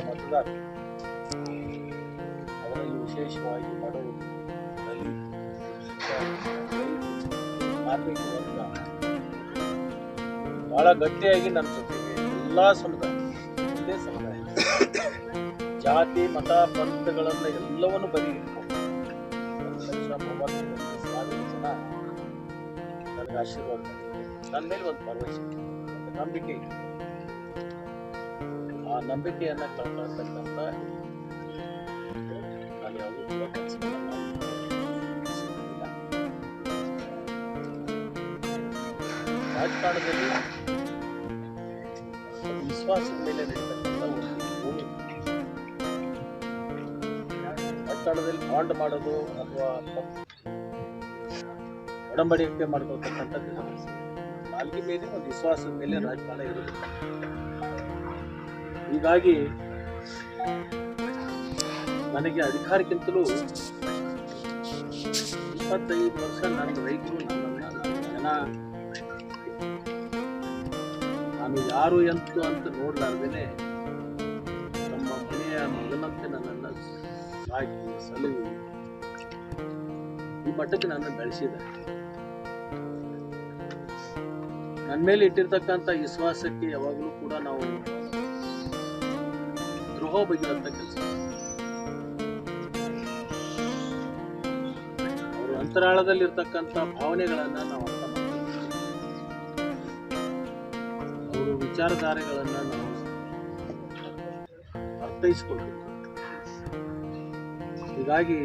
ಮತದಾರರು ಅದರಲ್ಲಿ ವಿಶೇಷವಾಗಿ ಬಡವರು ದಲಿತ, ಕಾರ್ಮಿಕ ವರ್ಗ ಬಹಳ ಗಟ್ಟಿಯಾಗಿ ಜೊತೆಗೆ ಎಲ್ಲಾ ಸಮುದಾಯ ಒಂದೇ ಸಮುದಾಯ ಜಾತಿ ಮತ ಪಂಥಗಳನ್ನ ಎಲ್ಲವನ್ನು ನನಗೆ ಆಶೀರ್ವಾದ ನನ್ನ ಮೇಲೆ ಒಂದು ಭರವಸೆ ನಂಬಿಕೆ ಆ ನಂಬಿಕೆಯನ್ನ ಕಳ್ಕೊಳ್ತಕ್ಕಂಥ ನಾನು. ರಾಜಕಾರಣದಲ್ಲಿ ವಿಶ್ವಾಸದ ಮೇಲೆ ನಡೀತಕ್ಕಂಥ ರಾಜಕಾರಣದಲ್ಲಿ ಬಾಂಡ್ ಮಾಡೋದು ಅಥವಾ ಒಡಂಬಡಿಕೆ ಮಾಡ್ಕೊಳ್ತಕ್ಕಂಥದ್ದು ನಾಲ್ಕು ಮೇಲೆ ಒಂದು ವಿಶ್ವಾಸದ ಮೇಲೆ ರಾಜಕಾರಣ ಇರೋದು ಹೀಗಾಗಿ ನನಗೆ ಅಧಿಕಾರಕ್ಕಿಂತಲೂ ಇಪ್ಪತ್ತೈದು ವರ್ಷ ನನ್ನ ರೈತರು ಜನ. ನಾನು ಯಾರು ಎಂತು ಅಂತ ನೋಡ್ಲಾರ್ದೇನೆ ನಮ್ಮ ಮನೆಯ ಮಗನಂತೆ ನನ್ನನ್ನು ಸಾಕಿ ಸಲಹಿ ಈ ಮಟ್ಟಕ್ಕೆ ನನ್ನ ಬೆಳೆಸಿದ ನನ್ನ ಮೇಲೆ ಇಟ್ಟಿರ್ತಕ್ಕಂಥ ವಿಶ್ವಾಸಕ್ಕೆ ಯಾವಾಗಲೂ ಕೂಡ ನಾವು ಬಗೆಯುವಂತ ಕೆಲಸ? ಅಂತರಾಳದಲ್ಲಿ ಅಂತರಾಳದಲ್ಲಿರ್ತಕ್ಕಂಥ ಭಾವನೆಗಳನ್ನ ನಾವು ಅರ್ಥ ಮಾಡ್ತೀವಿ ಅವರ ವಿಚಾರಧಾರೆಗಳನ್ನ ನಾವು ಅರ್ಥೈಸ್ಕೊಳ್ತೀವಿ ಹೀಗಾಗಿ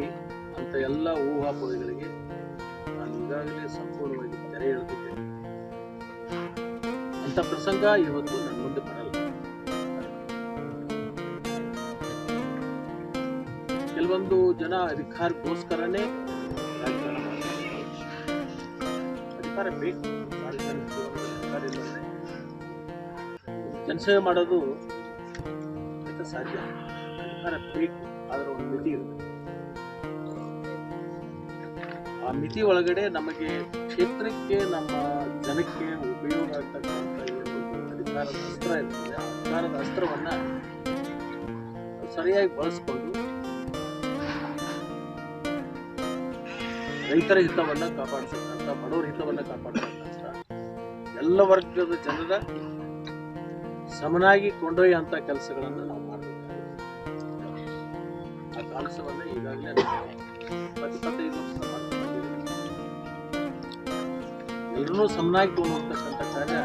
ಅಂತ ಎಲ್ಲ ಊಹಾಪೋಹಗಳಿಗೆ ನಾನು ಈಗಾಗಲೇ ಸಂಪೂರ್ಣವಾಗಿ ತೆರೆ ಎಳೆದಿದ್ದೇನೆ. ಅಂತ ಪ್ರಸಂಗ ಇವತ್ತು ನನ್ನ ಕೆಲವೊಂದು ಜನ ಅಧಿಕಾರಕ್ಕೋಸ್ಕರನೇ. ಅಧಿಕಾರ ಬೇಕು. ಜನಸೇವೆ ಮಾಡೋದು ಸಾಧ್ಯ. ಅಧಿಕಾರ ಬೇಕು. ಅದರ ಒಂದು ಮಿತಿ ಇರುತ್ತೆ. ಆ ಮಿತಿ ಒಳಗಡೆ ನಮಗೆ ಕ್ಷೇತ್ರಕ್ಕೆ, ನಮ್ಮ ಜನಕ್ಕೆ ಉಪಯೋಗ ಆಗ್ತಕ್ಕಂಥ ಅಧಿಕಾರದ ಅಸ್ತ್ರ ಇರ್ತದೆ. ಅಧಿಕಾರದ ಅಸ್ತ್ರವನ್ನ ಸರಿಯಾಗಿ ಬಳಸ್ಕೊಂಡು ರೈತರ ಹಿತವನ್ನ ಕಾಪಾಡ್ತಕ್ಕಂಥ ಬಡವರ ಹಿತವನ್ನ ಕಾಪಾಡ್ತಕ್ಕಂಥ ಎಲ್ಲ ವರ್ಗದ ಜನರ ಸಮನಾಗಿ ಕೊಂಡೊಯ್ಯಂತ ಕೆಲಸಗಳನ್ನ ನಾವು ಮಾಡಬೇಕಾಗಿದೆ ಆ ಕೆಲಸವನ್ನ ಈಗಾಗಲೇ ಇಪ್ಪತ್ತೈದು ವರ್ಷ ಮಾಡ್ಕೊಂಡು ಎಲ್ಲರೂ ಸಮನಾಗಿ ತಗೊಂಡು ಹೋಗ್ತಕ್ಕಂಥ ಕಾರ್ಯ